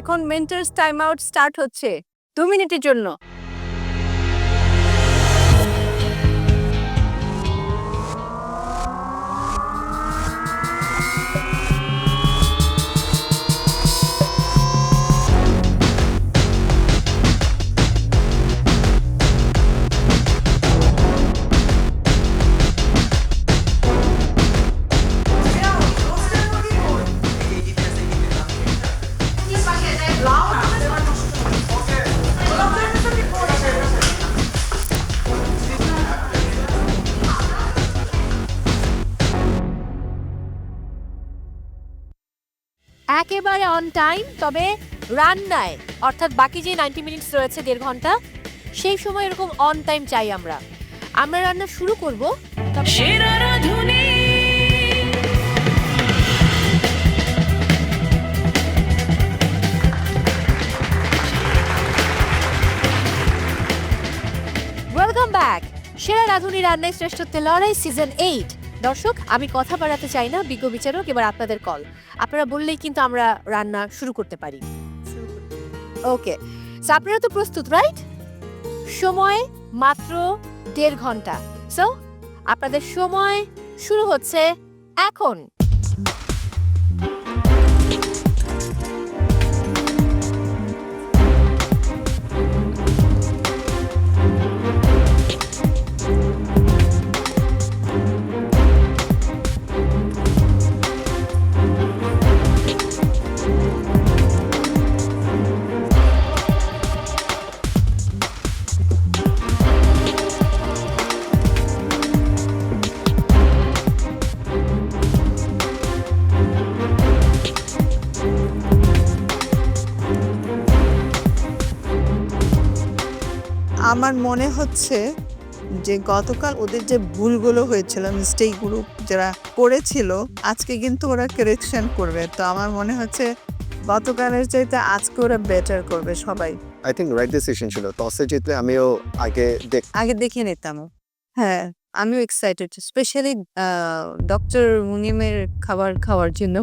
এখন mentors time out start হচ্ছে। দু মিনিটের জন্য। একেবারে অন টাইম তবে রান্নায় অর্থাৎ বাকি যে নাইনটি মিনিটস রয়েছে দেড় ঘণ্টা সেই সময় এরকম অন টাইম চাই আমরা। আমরা রান্না শুরু করব তবে সেরা রাঁধুনি। ওয়েলকাম ব্যাক সেরা রাঁধুনি রান্নায় শ্রেষ্ঠত্বের লড়াই সিজন এইট দর্শক, আমি কথা বাড়াতে চাই না, বিজ্ঞ বিচারক, এবার আপনাদের কল আপনারা বললেই কিন্তু আমরা রান্না শুরু করতে পারি। ওকে আপনারা তো প্রস্তুত রাইট সময় মাত্র দেড় ঘণ্টা। সো আপনাদের সময় শুরু হচ্ছে এখন। আমার মনে হচ্ছে যে গতকাল ওদের যে ভুলগুলো হয়েছিল মিস্টেকগুলো যারা করেছিল আজকে কিন্তু ওরা কারেকশন করবে। তো আমার মনে হচ্ছে গতকালের চাইতে আজকে ওরা বেটার করবে সবাই। আই থিঙ্ক রাইট ডিসিশন ছিল। টসে জিতলে আমিও আগে দেখ আগে দেখে নিতাম। হ্যাঁ আমিও এক্সাইটেড স্পেশালি ডক্টর মুনিমের খাবার খাওয়ার জন্য।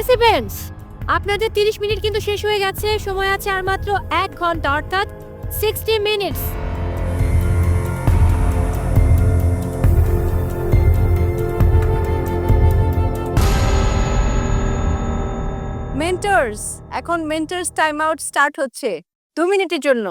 পার্টিসিপেন্টস আপনাদের 30 মিনিট কিন্তু শেষ হয়ে গেছে। সময় আছে আর মাত্র এক ঘণ্টা, অর্থাৎ সিক্সটি মিনিটস মেন্টার্স এখন মেন্টার্স টাইম আউট স্টার্ট হচ্ছে। দু মিনিটের জন্য।